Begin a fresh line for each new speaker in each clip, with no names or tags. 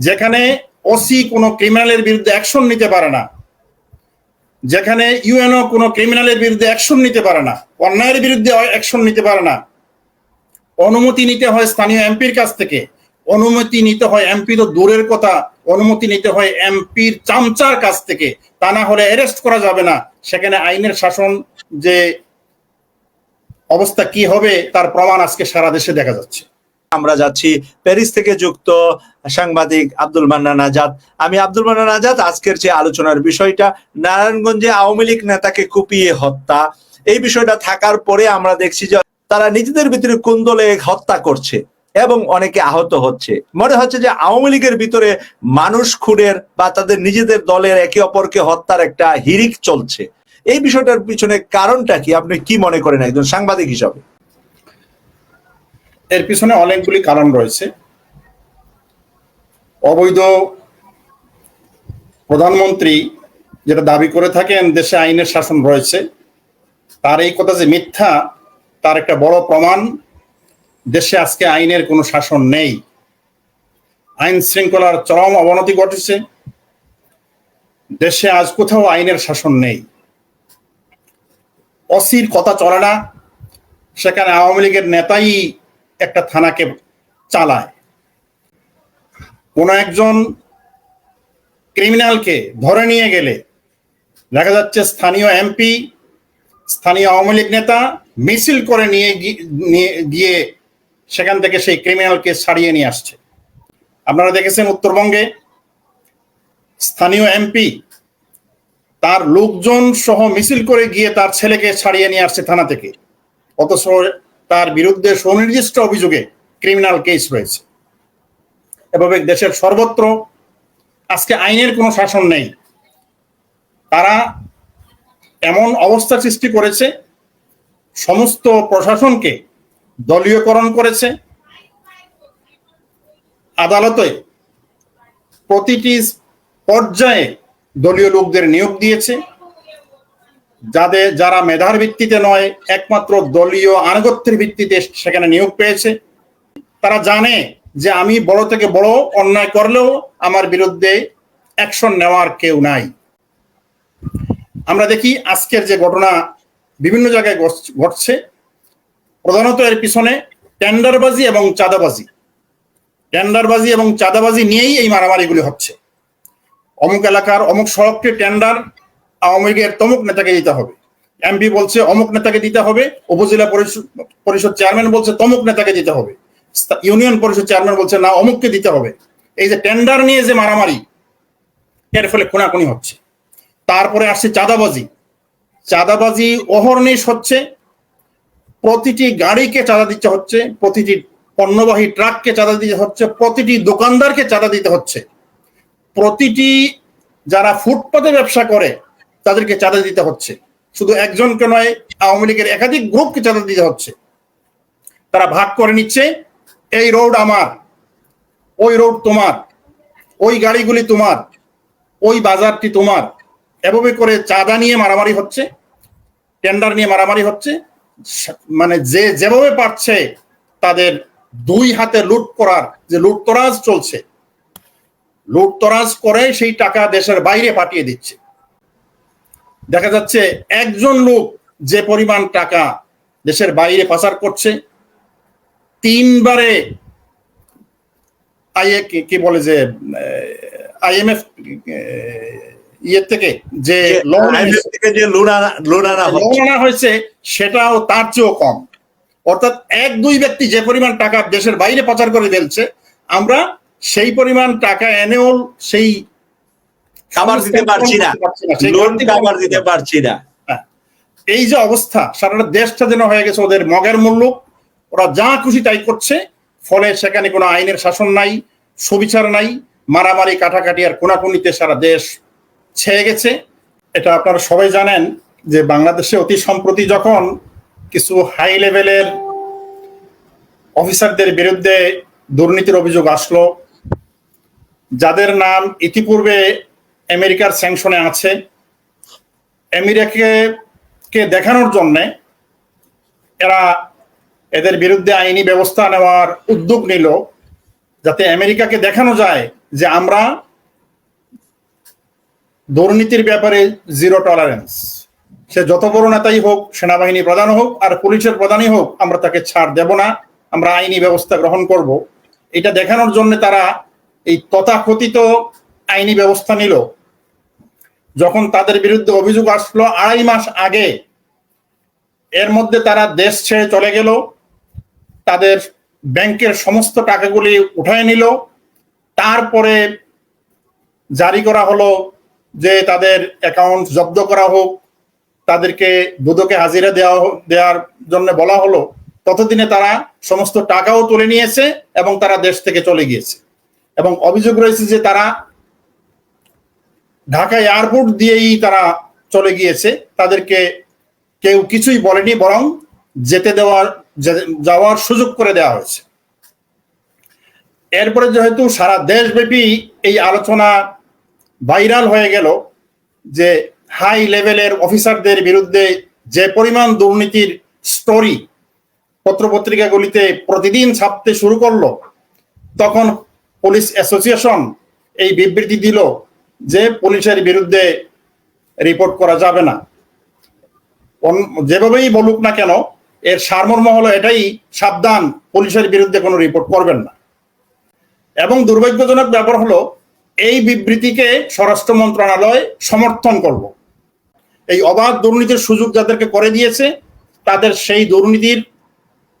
যেখানে ওসি কোনো ক্রিমিনালের বিরুদ্ধে অ্যাকশন নিতে পারে না। যেখানে ইউএনও কোনো ক্রিমিনালের বিরুদ্ধে অ্যাকশন নিতে পারে না। অন্যায়ের বিরুদ্ধে অ্যাকশন নিতে পারে না। অনুমতি নিতে হয় স্থানীয় এমপির কাছ থেকে। অনুমতি নিতে হয় এমপি তো দূরের কথা। অনুমতি নিতে হয় এমপির চামচার কাছ থেকে। তা না হলে অ্যারেস্ট করা যাবে না। সেখানে আইনের শাসন যে অবস্থা কি হবে তার প্রমাণ আজকে সারা দেশে দেখা যাচ্ছে।
আমরা যাচ্ছি প্যারিস থেকে যুক্ত সাংবাদিক আব্দুল মান্নান আজাদ। আমি আব্দুল মান্নান আজাদ, আজকের যে আলোচনার বিষয়টা, নারায়ণগঞ্জে আওয়ামী লীগ নেতাকে কুপিয়ে হত্যা। এই বিষয়টা থাকার পরে আমরা দেখছি যে তারা নিজেদের ভিতরে কুন্দলে হত্যা করছে এবং অনেকে আহত হচ্ছে। মনে হচ্ছে যে আওয়ামী লীগের ভিতরে মানুষ খুনের বা তাদের নিজেদের দলের একে অপরকে হত্যার একটা হিরিক চলছে। এই বিষয়টার পিছনে কারণটা কি? আপনি কি মনে করেন একজন সাংবাদিক হিসাবে?
এর পিছনে অনেকগুলি কারণ রয়েছে। অবৈধ প্রধানমন্ত্রী যেটা দাবি করে থাকেন, দেশে আইনের শাসন রয়েছে। তার এই কথা যে মিথ্যা, তার একটা বড় প্রমাণ, দেশে আজকে আইনের কোনো শাসন নেই। আইন শৃঙ্খলার চরম অবনতি ঘটেছে। দেশে আজ কোথাও আইনের শাসন নেই। অসির কথা চলে না। সেখানে আওয়ামী লীগের নেতাই একটা থানাকে চালায়। কোন একজন ক্রিমিনালকে ধরে নিয়ে গেলে দেখা যাচ্ছে স্থানীয় এমপি, স্থানীয় আওয়ামী লীগ নেতা মিছিল করে নিয়ে গিয়ে সেখান থেকে সেই ক্রিমিনালকে ছাড়িয়ে নিয়ে আসছে। আপনারা দেখেছেন উত্তরবঙ্গে স্থানীয় এমপি তার লোকজন সহ মিছিল করে গিয়ে তার ছেলেকে ছাড়িয়ে নিয়ে আসছে থানা থেকে। অথচ তার বিরুদ্ধে সুনির্দিষ্ট অভিযোগে ক্রিমিনাল কেস রয়েছে। এভাবে দেশের সর্বত্র আজকে আইনের কোনো শাসন নেই। তারা এমন অবস্থা সৃষ্টি করেছে, সমস্ত প্রশাসনকে দলীয়করণ করেছে। আদালতে প্রতিটি পর্যায়ে দলীয় লোকদের নিয়োগ দিয়েছে। যাদের, যারা মেধার ভিত্তিতে নয়, একমাত্র দলীয় আনুগত্যের ভিত্তিতে সেখানে নিয়োগ পেয়েছে। তারা জানে যে আমি বড় থেকে বড় অন্যায় করলেও আমার বিরুদ্ধে অ্যাকশন নেওয়ার কেউ নাই। আমরা দেখি আজকের যে ঘটনা বিভিন্ন জায়গায় ঘটছ- প্রধানত এর পিছনে টেন্ডারবাজি এবং চাঁদাবাজি। টেন্ডারবাজি এবং চাঁদাবাজি নিয়েই এই মারামারিগুলি হচ্ছে। অমুক এলাকার অমুক সড়কটি টেন্ডার আওয়ামী লীগের তমুক নেতাকে দিতে হবে। এমপি বলছে অমুক নেতাকে দিতে হবে, উপজেলা পরিষদ চেয়ারম্যান বলছে তমুক নেতাকে দিতে হবে। ইউনিয়ন পরিষদ চেয়ারম্যান বলছে না, অমুককে দিতে হবে। এই যে টেন্ডার নিয়ে যে মারামারি, এর ফলে খুনাখুনি হচ্ছে। তারপরে আসছে চাঁদাবাজি। চাঁদাবাজি অহর্নিশ হচ্ছে। প্রতিটি গাড়িকে চাঁদা দিতে হচ্ছে, প্রতিটি পণ্যবাহী ট্রাককে চাঁদা দিতে হচ্ছে, প্রতিটি দোকানদারকে চাঁদা দিতে হচ্ছে। প্রতিটি যারা ফুটপাতে ব্যবসা করে তাদেরকে চাঁদা দিতে হচ্ছে। শুধু একজনকে নয়, আওয়ামী লীগের একাধিক গ্রুপকে চাঁদা দিতে হচ্ছে। তারা ভাগ করে নিচ্ছে, এই রোড আমার, ওই রোড তোমার, ওই গাড়িগুলি তোমার, ওই বাজারটি তোমার। এভাবে করে চাঁদা নিয়ে মারামারি হচ্ছে, টেন্ডার নিয়ে মারামারি হচ্ছে। মানে যে যেভাবে পারছে তাদের দুই হাতে লুট করার যে লুটতরাজ চলছে, লুটতরাজ করে সেই টাকা দেশের বাইরে পাঠিয়ে দিচ্ছে। দেখা যাচ্ছে একজন লোক যে পরিমাণ টাকা দেশের বাইরে পাচার করছে তিনবারে আইএ কি- বলে যে আইএমএফ ইয়ের থেকে যে লোন
থেকে যে লোন আনা
হয়েছে সেটাও তার চেয়েও কম। অর্থাৎ এক দুই ব্যক্তি যে পরিমাণ টাকা দেশের বাইরে পাচার করে ফেলছে আমরা সেই পরিমাণ টাকা এনেও সেই
খাবার দিতে পারছি না। লোন খাবার দিতে পারছি না।
হ্যাঁ। এই যে অবস্থা সারাটা দেশটা যেন হয়ে গেছে ওদের মগের মূল্য। ওরা যা খুশি তাই করছে। ফলে সেখানে কোনো আইনের শাসন নাই সুবিচার নাই মারামারি কাটাকাটি আর কোনাকুনিতে সারা দেশ ছেয়ে গেছে। এটা আপনারা সবাই জানেন যে বাংলাদেশে অতি সম্প্রতি যখন কিছু হাই লেভেলের অফিসারদের বিরুদ্ধে দুর্নীতির অভিযোগ আসলো যাদের নাম ইতিপূর্বে আমেরিকার স্যাংশনে আছে। আমেরিকাকে, কে দেখানোর জন্য এরা এদের বিরুদ্ধে আইনি ব্যবস্থা নেওয়ার উদ্যোগ নিল, যাতে আমেরিকাকে দেখানো যায় যে আমরা দুর্নীতির ব্যাপারে জিরো টলারেন্স সে যত বড় নেতাই হোক, সেনাবাহিনী প্রধান হোক, আর পুলিশের প্রধানই হোক, আমরা তাকে ছাড় দেব না, আমরা আইনি ব্যবস্থা গ্রহণ করব। এটা দেখানোর জন্য তারা এই তথাকথিত আইনি ব্যবস্থা নিল। যখন তাদের বিরুদ্ধে অভিযোগ আসলো আড়াই মাস আগে, এর মধ্যে তারা দেশ ছেড়ে চলে গেল, তাদের ব্যাংকের সমস্ত টাকাগুলি উঠায় নিল, তারপরে জারি করা হলো যে তাদের অ্যাকাউন্ট জব্দ করা হোক, তাদেরকে দুদকে হাজিরা দেওয়া দেওয়ার জন্য বলা হলো। ততদিনে তারা সমস্ত টাকাও তুলে নিয়েছে এবং তারা দেশ থেকে চলে গিয়েছে। এবং অভিযোগ রয়েছে যে তারা ঢাকা এয়ারপোর্ট দিয়েই তারা চলে গিয়েছে। তাদেরকে কেউ কিছুই বলেনি, বরং যেতে দেওয়ার যাওয়ার সুযোগ করে দেওয়া হয়েছে। এরপরে যেহেতু সারা দেশব্যাপী এই আলোচনা ভাইরাল হয়ে গেল যে হাই লেভেলের অফিসারদের বিরুদ্ধে যে পরিমাণ দুর্নীতির স্টোরি পত্রপত্রিকাগুলিতে প্রতিদিন ছাপতে শুরু করল, তখন পুলিশ অ্যাসোসিয়েশন এই বিবৃতি দিল যে পুলিশের বিরুদ্ধে রিপোর্ট করা যাবে না। যেভাবেই বলুক না কেন, এর সারমর্ম হলো এটাই, সাবধান, পুলিশের বিরুদ্ধে কোনো রিপোর্ট করবেন না। এবং দুর্ভাগ্যজনক ব্যাপার হলো, এই বিবৃতিকে স্বরাষ্ট্র মন্ত্রণালয় সমর্থন করব। এই অবাধ দুর্নীতির সুযোগ যাদেরকে করে দিয়েছে, তাদের সেই দুর্নীতির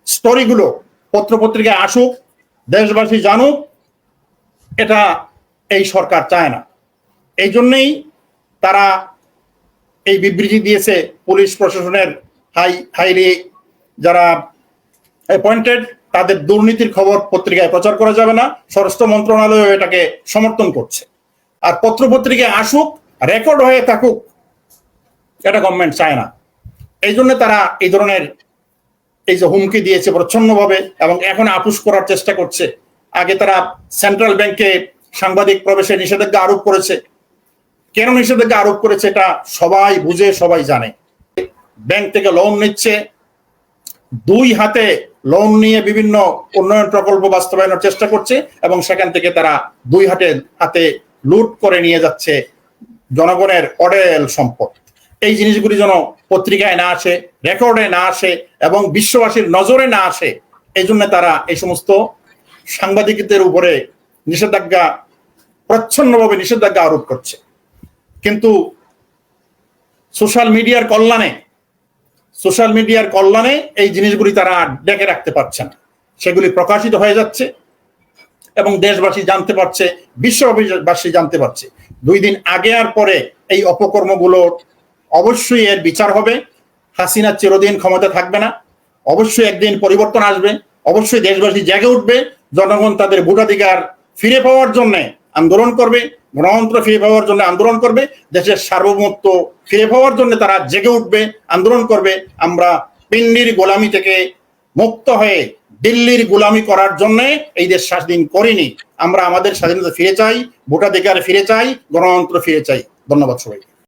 স্টোরিগুলো পত্রপত্রিকায় আসুক, দেশবাসী জানুক, এটা এই সরকার চায় না। এই জন্যেই তারা এই বিবৃতি দিয়েছে পুলিশ প্রশাসনের হাই, হাইলি যারা অ্যাপয়েন্টেড তাদের দুর্নীতির খবর পত্রিকায় প্রচার করা যাবে না। স্বরাষ্ট্র মন্ত্রণালয় এটাকে সমর্থন করছে। আর পত্রপত্রিকায় আসুক রেকর্ড হয়ে থাকুক, এটা গভর্নমেন্ট চায় না। এই জন্য তারা এই ধরনের এই যে হুমকি দিয়েছে প্রচ্ছন্নভাবে এবং এখন আপুস করার চেষ্টা করছে। আগে তারা সেন্ট্রাল ব্যাংকে সাংবাদিক প্রবেশে নিষেধাজ্ঞা আরোপ করেছে। কেন নিষেধাজ্ঞা আরোপ করেছে এটা সবাই বুঝে, সবাই জানে। ব্যাংক থেকে লোন নিচ্ছে। দুই হাতে লোন নিয়ে বিভিন্ন উন্নয়ন প্রকল্প বাস্তবায়নের চেষ্টা করছে এবং সেখান থেকে তারা দুই হাতে হাতে লুট করে নিয়ে যাচ্ছে জনগণের অডেল সম্পদ। এই জিনিসগুলি যেন পত্রিকায় না আসে, রেকর্ডে না আসে এবং বিশ্ববাসীর নজরে না আসে, এই জন্য তারা এই সমস্ত সাংবাদিকদের উপরে নিষেধাজ্ঞা, প্রচ্ছন্নভাবে নিষেধাজ্ঞা আরোপ করছে। কিন্তু সোশ্যাল মিডিয়ার কল্যাণে, সোশ্যাল মিডিয়ার কল্যাণে এই জিনিসগুলি তারা ডেকে রাখতে পারছে না। সেগুলি প্রকাশিত হয়ে যাচ্ছে এবং দেশবাসী জানতে পারছে, বিশ্ববাসী জানতে পারছে। দুই দিন আগে আর পরে এই অপকর্মগুলো অবশ্যই এর বিচার হবে। হাসিনা চিরদিন ক্ষমতা থাকবে না। অবশ্যই একদিন পরিবর্তন আসবে। অবশ্যই দেশবাসী জেগে উঠবে। জনগণ তাদের ভোটাধিকার ফিরে পাওয়ার জন্য আন্দোলন করবে গণতন্ত্র ফিরে পাওয়ার জন্য আন্দোলন করবে, দেশের সার্বভৌমত্ব ফিরে পাওয়ার জন্য তারা জেগে উঠবে, আন্দোলন করবে। আমরা পিন্ডির গোলামি থেকে মুক্ত হয়ে দিল্লির গোলামি করার জন্য এই দেশ স্বাধীন করিনি। আমরা আমাদের স্বাধীনতা ফিরে চাই, ভোটাধিকার ফিরে চাই, গণতন্ত্র ফিরে চাই। ধন্যবাদ সবাই